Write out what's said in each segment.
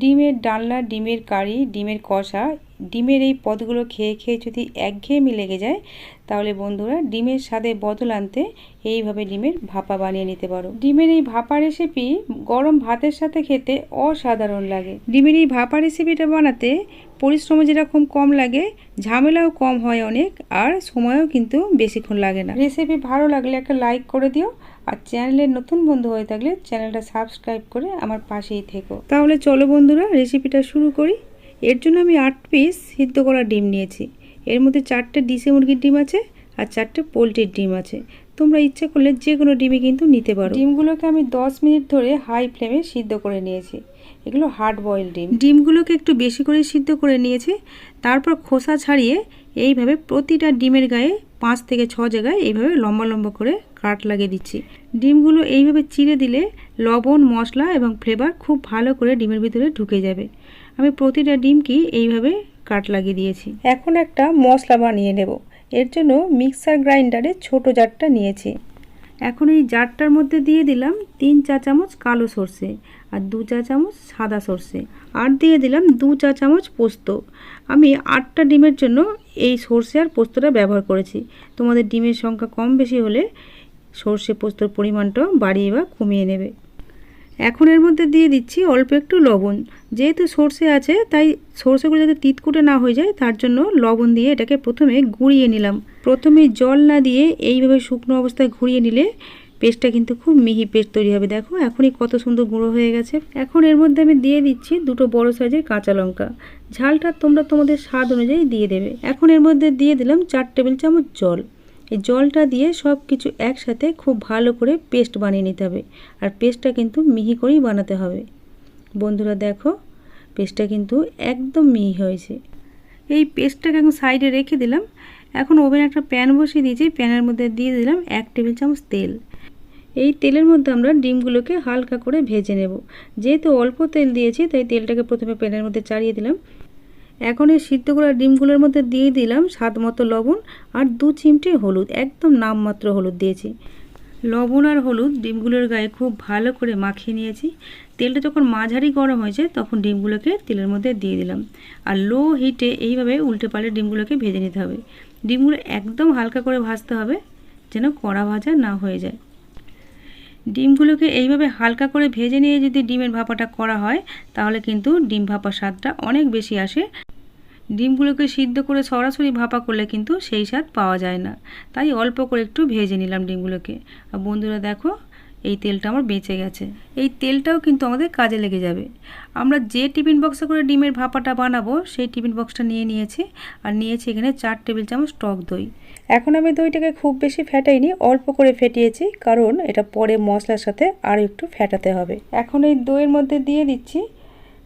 ডিমের ডালনা, ডিমের কারি, ডিমের কষা, ডিমের এই পদগুলো খেয়ে খেয়ে যদি একঘেয়েমি লেগে যায়, তাহলে বন্ধুরা ডিমের স্বাদে বদল আনতে এইভাবে ডিমের ভাপা বানিয়ে নিতে পারো। ডিমের এই ভাপা রেসিপি গরম ভাতের সাথে খেতে অসাধারণ লাগে। ডিমের এই ভাপা রেসিপিটা বানাতে পরিশ্রম যেরকম কম লাগে ঝামেলাও কম হয় অনেক আর সময়ও কিন্তু বেশিক্ষণ লাগে না। রেসিপি ভালো লাগলে একটা লাইক করে দিও আর চ্যানেলের নতুন বন্ধু হয়ে থাকলে চ্যানেলটা সাবস্ক্রাইব করে আমার পাশেই থেকো। তাহলে চলো বন্ধুরা রেসিপিটা শুরু করি। এর জন্য আমি আট পিস সিদ্ধ করা ডিম নিয়েছি। এর মধ্যে চারটে ডিসে মুরগির ডিম আছে আর চারটে পোলট্রির ডিম আছে। তোমরা ইচ্ছে করলে যে কোনো ডিমই কিন্তু নিতে পারো। ডিমগুলোকে আমি দশ মিনিট ধরে হাই ফ্লেমে সিদ্ধ করে নিয়েছি। এগুলো হার্ড বয়েল ডিম। ডিমগুলোকে একটু বেশি করে সিদ্ধ করে নিয়েছি তারপর খোসা ছাড়িয়ে এইভাবে প্রতিটা ডিমের গায়ে পাঁচ থেকে ছ জায়গায় এইভাবে লম্বা লম্বা করে কাট লাগিয়ে দিচ্ছি। ডিমগুলো এইভাবে চিড়ে দিলে লবণ মশলা এবং ফ্লেভার খুব ভালো করে ডিমের ভিতরে ঢুকে যাবে। আমি প্রতিটা ডিমকে এইভাবে কাট লাগিয়ে দিয়েছি। এখন একটা মশলা বানিয়ে নেব। এর জন্য মিক্সার গ্রাইন্ডারে ছোট জারটা নিয়েছি। এখন এই জারটার মধ্যে দিয়ে দিলাম তিন চা চামচ কালো সর্ষে আর দু চা চামচ সাদা সর্ষে আর দিয়ে দিলাম দু চা চামচ পোস্ত। আমি আটটা ডিমের জন্য এই সর্ষে আর পোস্তটা ব্যবহার করেছি। তোমাদের ডিমের সংখ্যা কম বেশি হলে সর্ষে পোস্তর পরিমাণটাও বাড়িয়ে বা কমিয়ে নেবে। এখন এর মধ্যে দিয়ে দিচ্ছি অল্প একটু লবণ। যেহেতু সর্ষে আছে, তাই সর্ষেগুলো যাতে তিতকুটে না হয়ে যায়, তার জন্য লবণ দিয়ে এটাকে প্রথমে গুঁড়িয়ে নিলাম। প্রথমে জল না দিয়ে এইভাবে শুকনো অবস্থায় ঘুরিয়ে নিলে পেস্টটা কিন্তু খুব মিহি পেস্ট তৈরি হবে। দেখো, এখনই কত সুন্দর গুঁড়ো হয়ে গেছে। এখন এর মধ্যে আমি দিয়ে দিচ্ছি দুটো বড় সাইজের কাঁচা লঙ্কা। ঝালটা তোমরা তোমাদের স্বাদ অনুযায়ী দিয়ে দেবে। এখন এর মধ্যে দিয়ে দিলাম চার টেবিল চামচ জল। এই জলটা দিয়ে সব কিছু একসাথে খুব ভালো করে পেস্ট বানিয়ে নিতে হবে। আর পেস্টটা কিন্তু মিহি করেই বানাতে হবে। বন্ধুরা দেখো, পেস্টটা কিন্তু একদম মিহি হয়েছে। এই পেস্টটাকে এখন সাইডে রেখে দিলাম। এখন ওভেনে একটা প্যান বসিয়ে দিয়েছি। প্যানের মধ্যে দিয়ে দিলাম এক টেবিল চামচ তেল। এই তেলের মধ্যে আমরা ডিমগুলোকে হালকা করে ভেজে নেব। যেহেতু অল্প তেল দিয়েছি, তাই তেলটাকে প্রথমে প্যানের মধ্যে চাড়িয়ে দিলাম। এখন এই সিদ্ধ করা ডিমগুলোর মধ্যে দিয়ে দিলাম স্বাদ মতো লবণ আর দু চিমটে হলুদ, একদম নামমাত্র হলুদ দিয়েছি। লবণ আর হলুদ ডিমগুলোর গায়ে খুব ভালো করে মাখিয়ে নিয়েছি। তেলটা যখন মাঝারি গরম হয়েছে তখন ডিমগুলোকে তেলের মধ্যে দিয়ে দিলাম। আর লো হিটে এইভাবে উল্টে পাল্টে ডিমগুলোকে ভেজে নিতে হবে। ডিমগুলো একদম হালকা করে ভাজতে হবে যেন কড়া ভাজা না হয়ে যায়। ডিমগুলোকে এইভাবে হালকা করে ভেজে নিয়ে যদি ডিমের ভাপাটা করা হয়, তাহলে কিন্তু ডিম ভাপা স্বাদটা অনেক বেশি আসে। ডিমগুলোকে সিদ্ধ করে সরাসরি ভাপা করলে কিন্তু সেই স্বাদ পাওয়া যায় না। তাই অল্প করে একটু ভেজে নিলাম ডিমগুলোকে। আর বন্ধুরা দেখো এই তেলটা আমার বেঁচে গেছে। এই তেলটাও কিন্তু আমাদের কাজে লেগে যাবে। আমরা যে টিফিন বক্সে করে ডিমের ভাপাটা বানাবো, সেই টিফিন বক্সটা নিয়ে নিয়েছি। আর নিয়েছি এখানে চার টেবিল চামচ টক দই। এখন আমি দইটাকে খুব বেশি ফ্যাটাইনি অল্প করে ফেটিয়েছি। কারণ এটা পরে মশলার সাথে আরও একটু ফ্যাটাতে হবে। এখন এই দইয়ের মধ্যে দিয়ে দিচ্ছি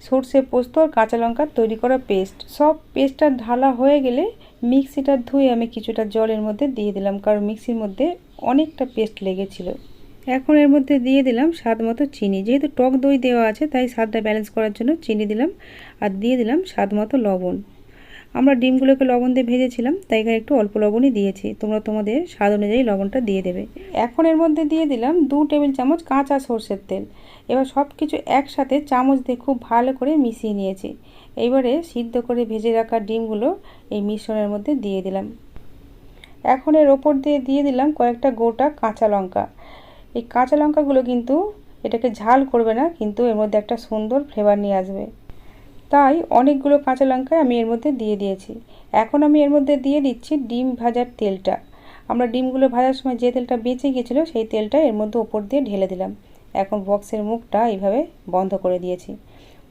সর্ষে পোস্ত আর কাঁচা লঙ্কার তৈরি করা পেস্ট। সব পেস্টটা ঢালা হয়ে গেলে মিক্সিটা ধুয়ে আমি কিছুটা জলের মধ্যে দিয়ে দিলাম। কারণ মিক্সির মধ্যে অনেকটা পেস্ট লেগেছিল। এখন এর মধ্যে দিয়ে দিলাম স্বাদ মতো চিনি। যেহেতু টক দই দেওয়া আছে, তাই স্বাদটা ব্যালেন্স করার জন্য চিনি দিলাম আর দিয়ে দিলাম স্বাদ মতো লবণ। আমরা ডিমগুলোকে লবণ দিয়ে ভেজেছিলাম, তাই এখানে একটু অল্প লবণই দিয়েছি। তোমরা তোমাদের স্বাদ অনুযায়ী লবণটা দিয়ে দেবে। এখন এর মধ্যে দিয়ে দিলাম দু টেবিল চামচ কাঁচা সর্ষের তেল। এবার সব কিছু একসাথে চামচ দিয়ে খুব ভালো করে মিশিয়ে নিয়েছি। এইবারে সিদ্ধ করে ভেজে রাখা ডিমগুলো এই মিশ্রণের মধ্যে দিয়ে দিলাম। এখন এর ওপর দিয়ে দিয়ে দিলাম কয়েকটা গোটা কাঁচা লঙ্কা। এই কাঁচা লঙ্কাগুলো কিন্তু এটাকে ঝাল করবে না, কিন্তু এর মধ্যে একটা সুন্দর ফ্লেভার নিয়ে আসবে। তাই অনেকগুলো কাঁচা লঙ্কা আমি এর মধ্যে দিয়ে দিয়েছি। এখন আমি এর মধ্যে দিয়ে দিচ্ছি ডিম ভাজার তেলটা। আমরা ডিমগুলো ভাজার সময় যে তেলটা বেঁচে গিয়েছিল, সেই তেলটা এর মধ্যে ওপর দিয়ে ঢেলে দিলাম। এখন বক্সের মুখটা এইভাবে বন্ধ করে দিয়েছি।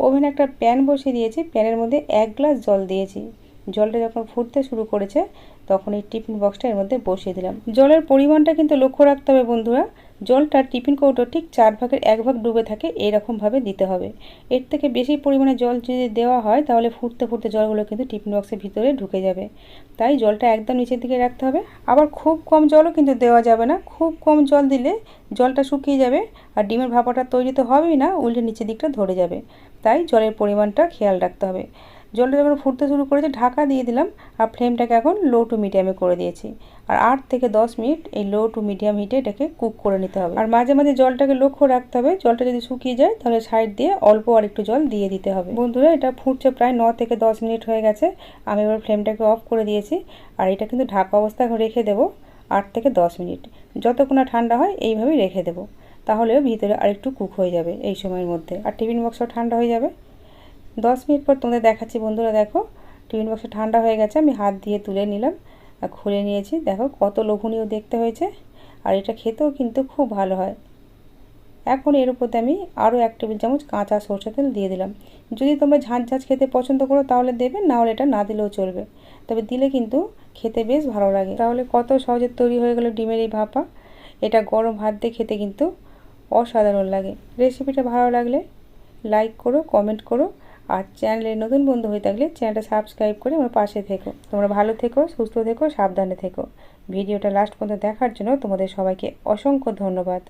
ওভেনে একটা প্যান বসিয়ে দিয়েছি, প্যানের মধ্যে এক গ্লাস জল দিয়েছি। জলটা যখন ফুটতে শুরু করেছে, তখন এই টিফিন বক্সটা এর মধ্যে বসিয়ে দিলাম। জলের পরিমাণটা কিন্তু লক্ষ্য রাখতে হবে বন্ধুরা। জলটা টিফিন কৌটো ঠিক চার ভাগের এক ভাগ ডুবে থাকে, এরকমভাবে দিতে হবে। এর থেকে বেশি পরিমাণে জল যদি দেওয়া হয়, তাহলে ফুটতে ফুটতে জলগুলো কিন্তু টিফিন বক্সের ভিতরে ঢুকে যাবে। তাই জলটা একদম নিচের দিকে রাখতে হবে। আবার খুব কম জলও কিন্তু দেওয়া যাবে না। খুব কম জল দিলে জলটা শুকিয়ে যাবে আর ডিমের ভাপাটা তৈরি তো হবেই না, উল্টে নিচের দিকটা ধরে যাবে। তাই জলের পরিমাণটা খেয়াল রাখতে হবে। জলটা যখন ফুটতে শুরু করেছে, ঢাকা দিয়ে দিলাম আর ফ্লেমটাকে এখন লো টু মিডিয়ামে করে দিয়েছি। আর আট থেকে দশ মিনিট এই লো টু মিডিয়াম হিটে এটাকে কুক করে নিতে হবে। আর মাঝে মাঝে জলটাকে লক্ষ্য রাখতে হবে, জলটা যদি শুকিয়ে যায় তাহলে সাইড দিয়ে অল্প আর একটু জল দিয়ে দিতে হবে। বন্ধুরা, এটা ফুটছে প্রায় ন থেকে দশ মিনিট হয়ে গেছে। আমি এবার ফ্লেমটাকে অফ করে দিয়েছি আর এটা কিন্তু ঢাকা অবস্থায় রেখে দেবো আট থেকে দশ মিনিট। যতক্ষণ না ঠান্ডা হয়, এইভাবেই রেখে দেবো। তাহলেও ভিতরে আরেকটু কুক হয়ে যাবে এই সময়ের মধ্যে। আর টিফিন বক্সও ঠান্ডা হয়ে যাবে। দশ মিনিট পর তোমাদের দেখাচ্ছি বন্ধুরা, দেখো। টিফিন বক্সটা ঠান্ডা হয়ে গেছে, আমি হাত দিয়ে তুলে নিলাম আর খুলে নিয়েছি। দেখো কত লোভনীয় দেখতে হয়েছে আর এটা খেতেও কিন্তু খুব ভালো হয়। এখন এর উপরে আমি আরও এক টেবিল চামচ কাঁচা সরষে তেল দিয়ে দিলাম। যদি তোমরা ঝাঁঝ ঝাঁঝ খেতে পছন্দ করো তাহলে দেবে, না হলে এটা না দিলেও চলবে। তবে দিলে কিন্তু খেতে বেশ ভালো লাগে। তাহলে কত সহজে তৈরি হয়ে গেলো ডিমের এই ভাপা। এটা গরম ভাত দিয়ে খেতে কিন্তু অসাধারণ লাগে। রেসিপিটা ভালো লাগলে লাইক করো, কমেন্ট করো। আর চ্যানেলে নতুন বন্ধু হয়ে থাকলে চ্যানেলটা সাবস্ক্রাইব করে আমার পাশে থেকো। তোমরা ভালো থেকো, সুস্থ থেকো, সাবধানে থেকো। ভিডিওটা লাস্ট পর্যন্ত দেখার জন্য তোমাদের সবাইকে অসংখ্য ধন্যবাদ।